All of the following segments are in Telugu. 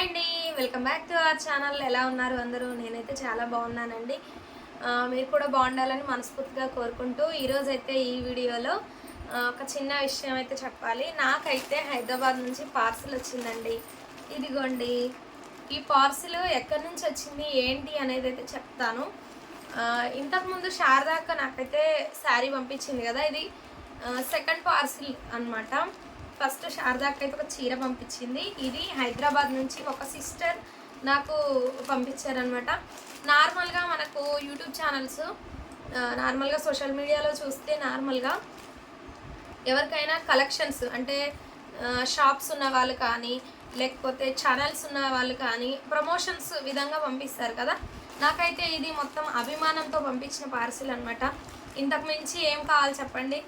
హాయ్ అండి. Welcome back to our channel. ఎలా ఉన్నారు అందరూ? నేనైతే చాలా బాగున్నానండి. మీరు కూడా బాగుండాలని మనస్ఫూర్తిగా కోరుకుంటూ ఈరోజు అయితే ఈ వీడియోలో ఒక చిన్న విషయం అయితే చెప్పాలి. నాకైతే హైదరాబాద్ నుంచి పార్సిల్ వచ్చిందండి. ఇదిగోండి. ఈ పార్సిల్ ఎక్కడి నుంచి వచ్చింది? ఏంటి అనేది అయితే చెప్తాను. ఇంతకుముందు శారదాక నాకైతే శారీ పంపించింది కదా ఇది సెకండ్ పార్సిల్ అన్నమాట. ఫస్ట్ శారదాకి అయితే ఒక చీర పంపించింది. ఇది హైదరాబాద్ నుంచి ఒక సిస్టర్ నాకు పంపించారనమాట నార్మల్గా మనకు యూట్యూబ్ ఛానల్స్ నార్మల్గా సోషల్ మీడియాలో చూస్తే నార్మల్గా ఎవరికైనా కలెక్షన్స్ అంటే షాప్స్ ఉన్న వాళ్ళు కానీ లేకపోతే ఛానల్స్ ఉన్న వాళ్ళు కానీ ప్రమోషన్స్ విధంగా పంపిస్తారు కదా. నాకైతే ఇది మొత్తం అభిమానంతో పంపించిన పార్సిల్ అనమాట ఇంతకు మించి ఏం కావాలి చెప్పండి?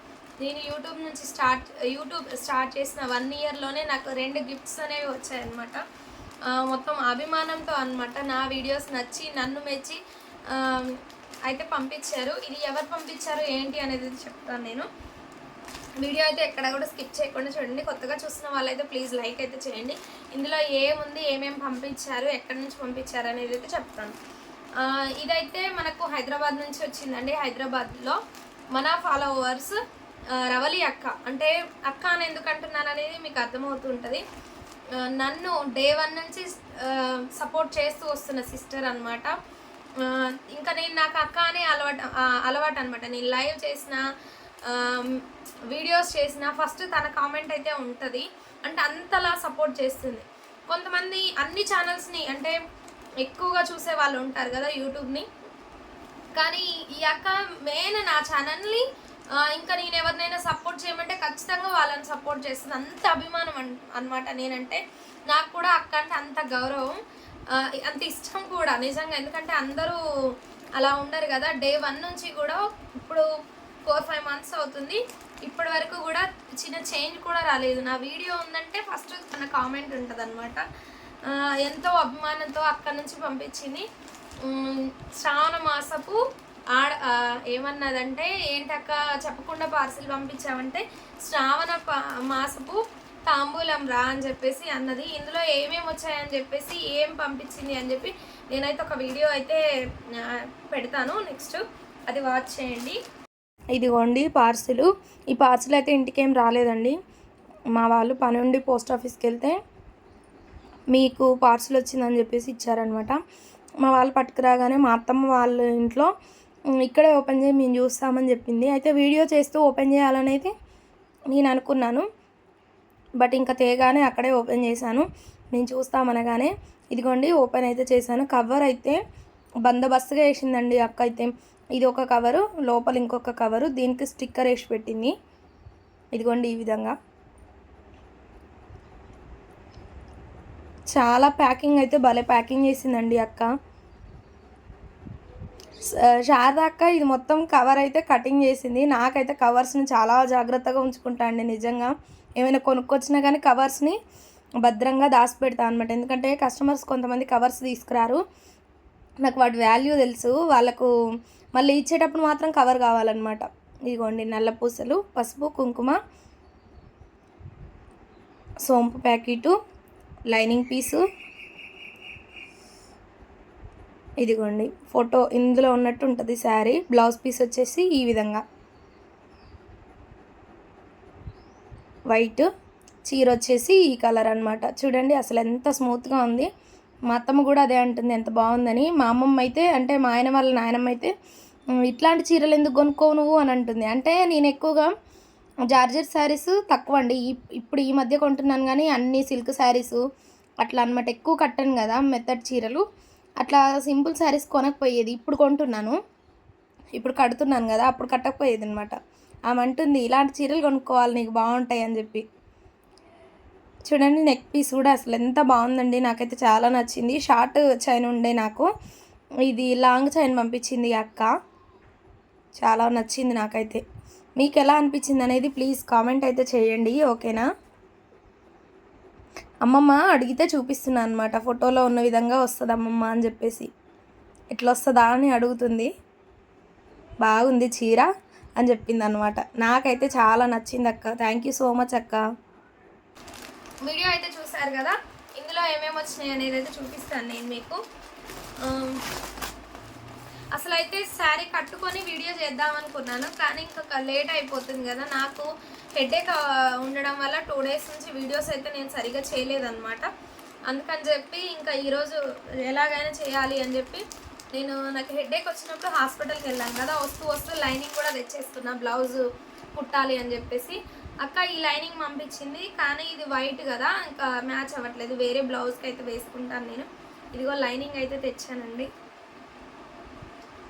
నేను యూట్యూబ్ నుంచి స్టార్ట్ యూట్యూబ్ స్టార్ట్ చేసిన వన్ ఇయర్లోనే నాకు రెండు గిఫ్ట్స్ అనేవి వచ్చాయన్నమాట. మొత్తం అభిమానంతో అనమాట నా వీడియోస్ నచ్చి నన్ను మెచ్చి అయితే పంపించారు. ఇది ఎవరు పంపించారు ఏంటి అనేది చెప్తాను నేను. వీడియో అయితే ఎక్కడ కూడా స్కిప్ చేయకుండా చూడండి. కొత్తగా చూసిన వాళ్ళైతే ప్లీజ్ లైక్ అయితే చేయండి. ఇందులో ఏముంది ఏమేమి పంపించారు ఎక్కడి నుంచి పంపించారు అనేది అయితే చెప్తాను. ఇదైతే మనకు హైదరాబాద్ నుంచి వచ్చిందండి. హైదరాబాద్లో మన ఫాలోవర్స్ రవలి అక్క. అంటే అక్క అని ఎందుకు అంటున్నాను అనేది మీకు అర్థమవుతుంటుంది. నన్ను డే వన్ నుంచి సపోర్ట్ చేస్తూ వస్తున్న సిస్టర్ అనమాట ఇంకా నేను నాకు అక్క అనే అలవాటు అలవాటు అనమాట నేను లైవ్ చేసిన వీడియోస్ చేసిన ఫస్ట్ తన కామెంట్ అయితే ఉంటుంది. అంటే అంతలా సపోర్ట్ చేస్తుంది. కొంతమంది అన్ని ఛానల్స్ని అంటే ఎక్కువగా చూసే వాళ్ళు ఉంటారు కదా యూట్యూబ్ని. కానీ ఈ అక్క మెయిన్ నా ఛానల్ని ఇంకా నేను ఎవరినైనా సపోర్ట్ చేయమంటే ఖచ్చితంగా వాళ్ళని సపోర్ట్ చేస్తుంది. అంత అభిమానం అన్ అనమాట నేనంటే. నాకు కూడా అక్క అంటే అంత గౌరవం. అంత ఇష్టం కూడా నిజంగా. ఎందుకంటే అందరూ అలా ఉండరు కదా. డే వన్ నుంచి కూడా ఇప్పుడు ఫోర్ ఫైవ్ మంత్స్ అవుతుంది. ఇప్పటి వరకు కూడా చిన్న చేంజ్ కూడా రాలేదు. నా వీడియో ఉందంటే ఫస్ట్ తన కామెంట్ ఉంటుంది అనమాట ఎంతో అభిమానంతో అక్కడి నుంచి పంపించింది. శ్రావణ మాసపు ఆడ ఏమన్నదంటే ఏంటక్క చెప్పకుండా పార్సిల్ పంపించామంటే శ్రావణ మాసపు తాంబూలం రా అని చెప్పేసి అన్నది. ఇందులో ఏమేమి వచ్చాయని చెప్పేసి ఏం పంపించింది అని చెప్పి నేనైతే ఒక వీడియో అయితే పెడతాను. నెక్స్ట్ అది వాచ్ చేయండి. ఇదిగోండి పార్సిల్. ఈ పార్సిల్ అయితే ఇంటికి ఏం రాలేదండి. మా వాళ్ళు పని ఉండి పోస్ట్ ఆఫీస్కి వెళ్తే మీకు పార్సిల్ వచ్చిందని చెప్పేసి ఇచ్చారనమాట మా వాళ్ళు పట్టుకురాగానే మా అత్తమ్మ వాళ్ళ ఇంట్లో ఇక్కడే ఓపెన్ చేయి మేము చూస్తామని చెప్పింది. అయితే వీడియో చేస్తూ ఓపెన్ చేయాలనేది నేను అనుకున్నాను. బట్ ఇంకా తేగానే అక్కడే ఓపెన్ చేశాను. నేను చూస్తామనగానే ఇదిగోండి ఓపెన్ అయితే చేశాను. కవర్ అయితే బందోబస్తుగా వేసిందండి అక్క అయితే. ఇది ఒక కవరు లోపల ఇంకొక కవరు దీనికి స్టిక్కర్ వేసి పెట్టింది. ఇదిగోండి ఈ విధంగా. చాలా ప్యాకింగ్ అయితే భలే ప్యాకింగ్ చేసిందండి అక్క. శారదాక్క అక్క ఇది మొత్తం కవర్ అయితే కటింగ్ చేసింది. నాకైతే కవర్స్ని చాలా జాగ్రత్తగా ఉంచుకుంటా అండి నిజంగా. ఏమైనా కొనుక్కొచ్చినా కానీ కవర్స్ని భద్రంగా దాచిపెడతా అనమాట ఎందుకంటే కస్టమర్స్ కొంతమంది కవర్స్ తీసుకురారు. నాకు వాటి వాల్యూ తెలుసు. వాళ్ళకు మళ్ళీ ఇచ్చేటప్పుడు మాత్రం కవర్ కావాలన్నమాట. ఇదిగోండి నల్ల పూసలు పసుపు కుంకుమ సోంపు ప్యాకెటు లైనింగ్ పీసు ఇదిగోండి ఫోటో ఇందులో ఉన్నట్టు ఉంటుంది శారీ. బ్లౌజ్ పీస్ వచ్చేసి ఈ విధంగా. వైట్. చీర వచ్చేసి ఈ కలర్ అనమాట చూడండి అసలు ఎంత స్మూత్గా ఉంది. మా అత్తమ్మ కూడా అదే అంటుంది ఎంత బాగుందని. మా అమ్మమ్మ అయితే అంటే మా ఆయన వాళ్ళ నాయనమ్మ అయితే ఇట్లాంటి చీరలు ఎందుకు కొనుక్కోవు నువ్వు? అని అంటుంది. అంటే నేను ఎక్కువగా జార్జెట్ శారీస్ తక్కువ అండి ఇప్పుడు ఈ మధ్య కొంటున్నాను కానీ అన్ని సిల్క్ శారీస్ అట్లా అనమాట ఎక్కువ కట్టాను కదా మెత్తటి చీరలు. అట్లా సింపుల్ శారీస్ కొనకపోయేది. ఇప్పుడు కొంటున్నాను. ఇప్పుడు కడుతున్నాను కదా అప్పుడు కట్టకపోయేది అనమాట ఆమె అంటుంది ఇలాంటి చీరలు కొనుక్కోవాలి నీకు బాగుంటాయి అని చెప్పి. చూడండి నెక్ పీస్ కూడా అసలు ఎంత బాగుందండి. నాకైతే చాలా నచ్చింది. షార్ట్ చైన్ ఉండే నాకు. ఇది లాంగ్ చైన్ పంపించింది అక్క. చాలా నచ్చింది నాకైతే. మీకు ఎలా అనిపించింది అనేది ప్లీజ్ కామెంట్ అయితే చేయండి ఓకేనా? అమ్మమ్మ అడిగితే చూపిస్తున్నాను అనమాట ఫోటోలో ఉన్న విధంగా వస్తుంది అమ్మమ్మ అని చెప్పేసి. ఎట్లా వస్తుందా అని అడుగుతుంది. బాగుంది చీర అని చెప్పింది అనమాట నాకైతే చాలా నచ్చింది అక్క. థ్యాంక్ యూ సో మచ్ అక్క. వీడియో అయితే చూసారు కదా? ఇందులో ఏమేమి వచ్చినాయి అనేది అయితే చూపిస్తాను నేను మీకు. అసలు అయితే శారీ కట్టుకొని వీడియో చేద్దాం అనుకున్నాను కానీ ఇంకా లేట్ అయిపోతుంది కదా. నాకు హెడేక్ ఉండడం వల్ల టూ డేస్ నుంచి వీడియోస్ అయితే నేను సరిగా చేయలేదన్నమాట. అందుకని చెప్పి ఇంకా ఈరోజు ఎలాగైనా చేయాలి అని చెప్పి నేను నాకు హెడేక్ వచ్చినప్పుడు హాస్పిటల్కి వెళ్ళాను కదా. వస్తూ వస్తూ లైనింగ్ కూడా తెచ్చేస్తున్నా బ్లౌజ్ కుట్టాలి అని చెప్పేసి. అక్క ఈ లైనింగ్ పంపించింది కానీ ఇది వైట్ కదా ఇంకా మ్యాచ్ అవ్వట్లేదు. వేరే బ్లౌజ్కి అయితే వేసుకుంటాను నేను. ఇదిగో లైనింగ్ అయితే తెచ్చానండి.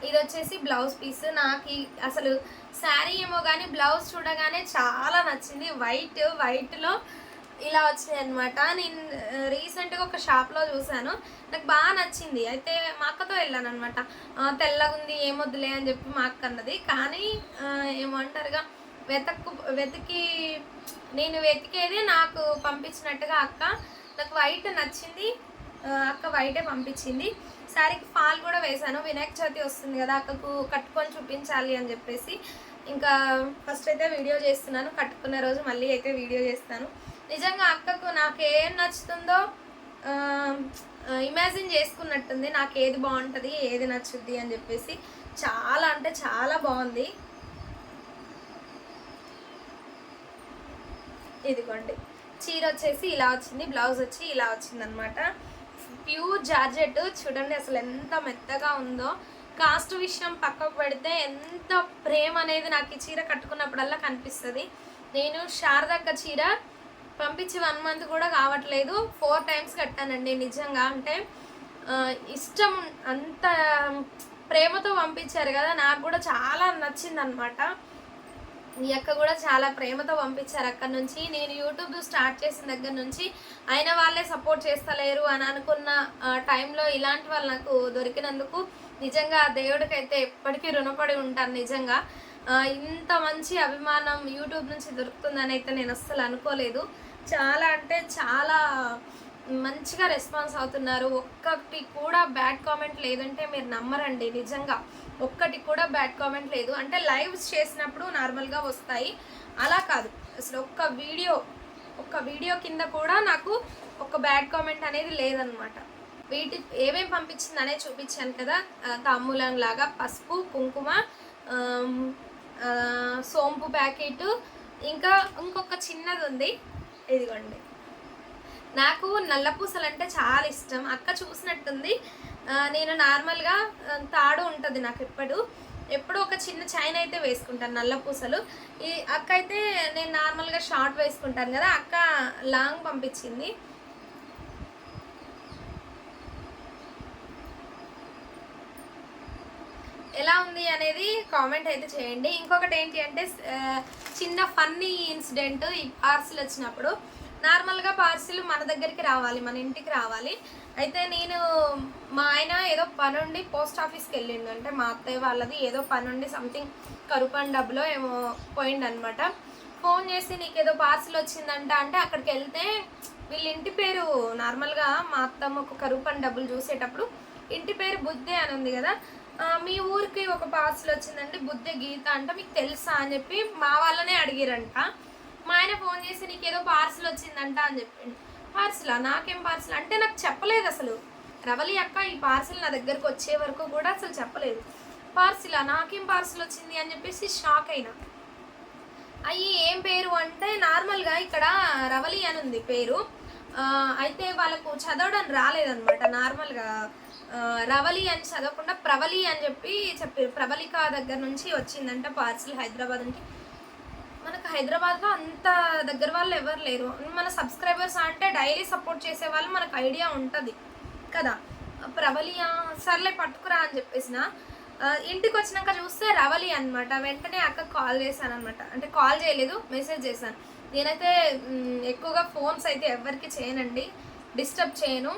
ఇది వచ్చేసి బ్లౌజ్ పీస్. నాకు ఈ- అసలు శారీ ఏమో కానీ బ్లౌజ్ చూడగానే చాలా నచ్చింది. వైట్ వైట్లో ఇలా వచ్చినాయి అనమాట నేను రీసెంట్గా ఒక షాప్లో చూశాను. నాకు బాగా నచ్చింది. అయితే మా అక్కతో వెళ్ళాను అనమాట తెల్లగా ఉంది ఏమొద్దులే అని చెప్పి మా అక్క అన్నది. కానీ ఏమంటారుగా వెతక్కు వెతికి నేను వెతికేది నాకు పంపించినట్టుగా అక్క. నాకు వైట్ నచ్చింది. అక్క వైటే పంపించింది. శారీకి ఫాల్ కూడా వేశాను. వినాయక చవితి వస్తుంది కదా అక్కకు కట్టుకొని చూపించాలి అని చెప్పేసి. ఇంకా ఫస్ట్ అయితే వీడియో చేస్తున్నాను. కట్టుకున్న రోజు మళ్ళీ అయితే వీడియో చేస్తాను. నిజంగా అక్కకు నాకు ఏం నచ్చుతుందో ఇమాజిన్ చేసుకున్నట్టుంది. నాకు ఏది బాగుంటుంది ఏది నచ్చుద్ది అని చెప్పేసి. చాలా అంటే చాలా బాగుంది. ఇదిగోండి. చీర వచ్చేసి ఇలా వచ్చింది బ్లౌజ్ వచ్చి ఇలా వచ్చింది అనమాట ప్యూర్ జార్జెట్ చూడండి అసలు ఎంత మెత్తగా ఉందో. కాస్ట్ విషయం పక్కకు పెడితే ఎంత ప్రేమ అనేది నాకు ఈ చీర కట్టుకున్నప్పుడల్లా కనిపిస్తుంది. నేను శారదక్క చీర పంపించి వన్ మంత్ కూడా కావట్లేదు. ఫోర్ టైమ్స్ కట్టానండి నిజంగా. అంటే ఇష్టం అంత ప్రేమతో పంపించారు కదా నాకు కూడా చాలా నచ్చింది మీ అక్క కూడా చాలా ప్రేమతో పంపించారు అక్కడ నుంచి. నేను యూట్యూబ్ స్టార్ట్ చేసిన దగ్గర నుంచి అయిన వాళ్ళే సపోర్ట్ చేస్తలేరు అని అనుకున్న టైంలో ఇలాంటి వాళ్ళు నాకు దొరికినందుకు నిజంగా ఆ దేవుడికైతే ఎప్పటికీ రుణపడి ఉంటాను నిజంగా. ఇంత మంచి అభిమానం యూట్యూబ్ నుంచి దొరుకుతుందని అయితే నేను అస్సలు అనుకోలేదు. చాలా అంటే చాలా మంచిగా రెస్పాన్స్ అవుతున్నారు. ఒక్కటి కూడా బ్యాడ్ కామెంట్ లేదంటే మీరు నమ్మరండి నిజంగా. ఒక్కటి కూడా బ్యాడ్ కామెంట్ లేదు. అంటే లైవ్స్ చేసినప్పుడు నార్మల్గా వస్తాయి. అలా కాదు. అసలు ఒక్క వీడియో ఒక్క వీడియో కింద కూడా నాకు ఒక బ్యాడ్ కామెంట్ అనేది లేదనమాట. వీటి ఏమేమి పంపించిందనే చూపించాను కదా. ఆ, తాంబూలం లాగా పసుపు కుంకుమ సోంపు ప్యాకెట్ ఇంకా ఇంకొక చిన్నది ఉంది. ఇదిగోండి. నాకు నల్ల పూసలు అంటే చాలా ఇష్టం. అక్క చూసినట్టుంది. నేను నార్మల్గా తాడు ఉంటుంది నాకు ఎప్పుడు. ఎప్పుడు ఒక చిన్న చైన్ అయితే వేసుకుంటాను నల్ల పూసలు. ఈ అక్క అయితే నేను నార్మల్గా షార్ట్ వేసుకుంటాను కదా అక్క లాంగ్ పంపించింది. ఎలా ఉంది అనేది కామెంట్ అయితే చేయండి. ఇంకొకటి ఏంటి అంటే చిన్న ఫన్నీ ఇన్సిడెంట్ ఈ పార్సిల్ వచ్చినప్పుడు. నార్మల్గా పార్సిల్ మన దగ్గరికి రావాలి మన ఇంటికి రావాలి. అయితే నేను మా ఆయన ఏదో పని ఉండి పోస్ట్ ఆఫీస్కి వెళ్ళిండు. అంటే మా అత్తయ్య వాళ్ళది ఏదో పని ఉండి సంథింగ్ కరుపన్ డబ్బులో ఏమో పోయిండనమాట. ఫోన్ చేసి నీకు ఏదో పార్సిల్ వచ్చిందంట అంటే అక్కడికి వెళ్తే వీళ్ళ ఇంటి పేరు నార్మల్గా మా అత్తమ్మకు కరుపన్ డబ్బులు చూసేటప్పుడు ఇంటి పేరు బుద్ధే అని ఉంది కదా. మీ ఊరికి ఒక పార్సిల్ వచ్చిందండి బుద్ధే గీత అంట మీకు తెలుసా అని చెప్పి మా వాళ్ళనే అడిగిరంట. మా ఆయన ఫోన్ చేసి నీకు ఏదో పార్సిల్ వచ్చిందంట అని చెప్పిండు. పార్సిలా? నాకేం పార్సిల్? అంటే నాకు చెప్పలేదు అసలు. రవలి అక్క ఈ పార్సిల్ నా దగ్గరకు వచ్చే వరకు కూడా అసలు చెప్పలేదు. పార్సిలా? నాకేం పార్సిల్ వచ్చింది అని చెప్పేసి షాక్ అయినా. అయ్యి ఏం పేరు? అంటే నార్మల్గా ఇక్కడ రవలి అని ఉంది పేరు. అయితే వాళ్ళకు చదవడం రాలేదన్నమాట. నార్మల్గా రవలి అని చదవకుండా ప్రవలి అని చెప్పి చెప్పారు ప్రవళిక దగ్గర నుంచి వచ్చిందంట పార్సిల్ హైదరాబాద్ నుంచి. మనకు హైదరాబాద్లో అంత దగ్గర వాళ్ళు ఎవరు లేరు. మన సబ్స్క్రైబర్స్ అంటే డైలీ సపోర్ట్ చేసే వాళ్ళు మనకు ఐడియా ఉంటుంది. కదా? ప్రబలియా సర్లే పట్టుకురా అని చెప్పేసిన ఇంటికి వచ్చినాక చూస్తే రవలి అనమాట వెంటనే అక్క కాల్ చేశాను అనమాట అంటే కాల్ చేయలేదు మెసేజ్ చేశాను. నేనైతే ఎక్కువగా ఫోన్స్ అయితే ఎవరికి చేయనండి. డిస్టర్బ్ చేయను.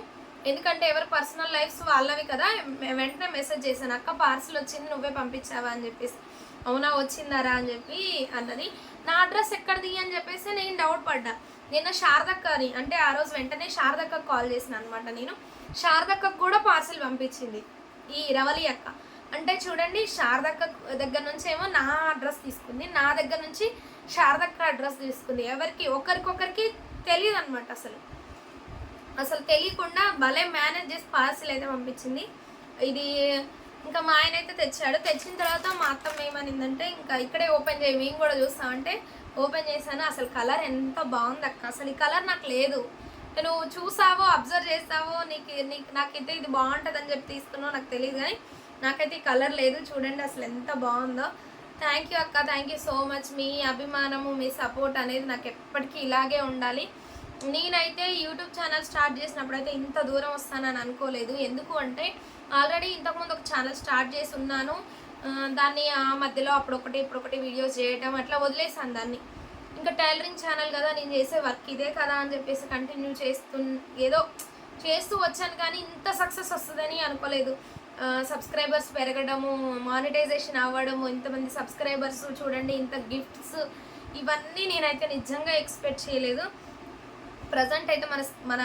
ఎందుకంటే ఎవరి పర్సనల్ లైఫ్స్ వాళ్ళవి కదా వెంటనే మెసేజ్ చేశాను. అక్క పార్సిల్ వచ్చింది నువ్వే పంపించావా అని చెప్పేసి. అవునా వచ్చిందారా అని చెప్పి అన్నది. నా అడ్రస్ ఎక్కడిది అని చెప్పేసి నేను డౌట్ పడ్డా. నిన్న శారదక్కని అంటే ఆ రోజు వెంటనే శారదక్కకు కాల్ చేసిన అనమాట నేను. శారదక్కకు కూడా పార్సిల్ పంపించింది. ఈ రవలి అక్క. అంటే చూడండి శారదక్క దగ్గర నుంచి ఏమో నా అడ్రస్ తీసుకుంది. నా దగ్గర నుంచి శారదక్క అడ్రస్ తీసుకుంది. ఎవరికి ఒకరికొకరికి తెలియదు అనమాట అసలు. అసలు తెలియకుండా భలే మేనేజ్ చేసి పార్సిల్ అయితే పంపించింది. ఇది ఇంకా మా ఆయన అయితే తెచ్చాడు. తెచ్చిన తర్వాత మా అత్తమ్మ ఏమనిందంటే ఇంకా ఇక్కడే ఓపెన్ చేయి మేము కూడా చూస్తామంటే ఓపెన్ చేశాను. అసలు కలర్ ఎంత బాగుంది అక్క. అసలు ఈ కలర్ నాకు లేదు. నేను చూసావో అబ్జర్వ్ చేసావో నీకు నీకు నాకైతే ఇది బాగుంటుంది అని చెప్పి తీసుకున్నావు నాకు తెలియదు కానీ నాకైతే ఈ కలర్ లేదు. చూడండి అసలు ఎంత బాగుందో. థ్యాంక్ యూ అక్క. థ్యాంక్ యూ సో మచ్ మీ అభిమానము మీ సపోర్ట్ అనేది నాకు ఎప్పటికీ ఇలాగే ఉండాలి. నేనైతే యూట్యూబ్ ఛానల్ స్టార్ట్ చేసినప్పుడు అయితే ఇంత దూరం వస్తానని అనుకోలేదు. ఎందుకు అంటే ఆల్రెడీ ఇంతకుముందు ఒక ఛానల్ స్టార్ట్ చేసి ఉన్నాను. దాన్ని ఆ మధ్యలో అప్పుడొకటి ఇప్పుడొకటి వీడియోస్ చేయటం అట్లా వదిలేసాను దాన్ని. ఇంకా టైలరింగ్ ఛానల్ కదా నేను చేసే వర్క్ ఇదే కదా అని చెప్పేసి కంటిన్యూ చేస్తు ఏదో చేస్తూ వచ్చాను కానీ ఇంత సక్సెస్ వస్తుందని అనుకోలేదు. సబ్స్క్రైబర్స్ పెరగడము మానిటైజేషన్ అవ్వడము ఇంతమంది సబ్స్క్రైబర్స్ చూడండి ఇంత గిఫ్ట్స్ ఇవన్నీ నేనైతే నిజంగా ఎక్స్పెక్ట్ చేయలేదు. ప్రజెంట్ అయితే మన మన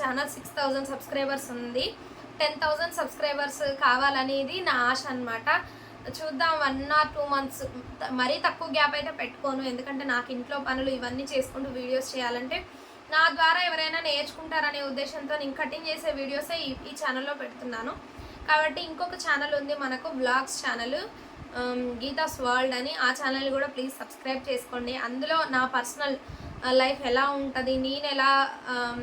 ఛానల్ సిక్స్ థౌజండ్ సబ్స్క్రైబర్స్ ఉంది. టెన్ థౌజండ్ సబ్స్క్రైబర్స్ కావాలనేది నా ఆశ అనమాట చూద్దాం వన్ ఆర్ టూ మంత్స్ మరీ తక్కువ గ్యాప్ అయితే పెట్టుకోను. ఎందుకంటే నాకు ఇంట్లో పనులు ఇవన్నీ చేసుకుంటూ వీడియోస్ చేయాలంటే నా ద్వారా ఎవరైనా నేర్చుకుంటారనే ఉద్దేశంతో నేను కటింగ్ చేసే వీడియోసే ఈ ఈ ఛానల్లో పెడుతున్నాను. కాబట్టి ఇంకొక ఛానల్ ఉంది మనకు బ్లాగ్స్ ఛానల్. గీతాస్ వరల్డ్ అని. ఆ ఛానల్ కూడా ప్లీజ్ సబ్స్క్రైబ్ చేసుకోండి. అందులో నా పర్సనల్ లైఫ్ ఎలా ఉంటుంది? నేను ఎలా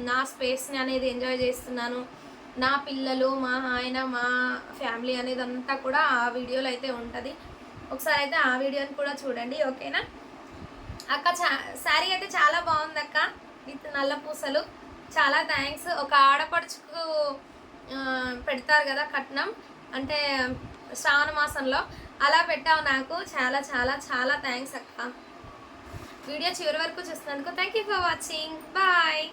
నా స్పేస్ని అనేది ఎంజాయ్ చేస్తున్నాను? నా పిల్లలు మా ఆయన మా ఫ్యామిలీ అనేది అంతా కూడా ఆ వీడియోలో అయితే ఉంటుంది. ఒకసారి అయితే ఆ వీడియోని కూడా చూడండి ఓకేనా? అక్క చా శారీ అయితే చాలా బాగుంది అక్క విత్ నల్ల పూసలు. చాలా థ్యాంక్స్. ఒక ఆడపడుచుకు పెడతారు కదా కట్నం. అంటే శ్రావణ మాసంలో. అలా పెట్టావు నాకు. చాలా చాలా చాలా థ్యాంక్స్ అక్క. వీడియో చివరి వరకు చూసినందుకు thank you for watching bye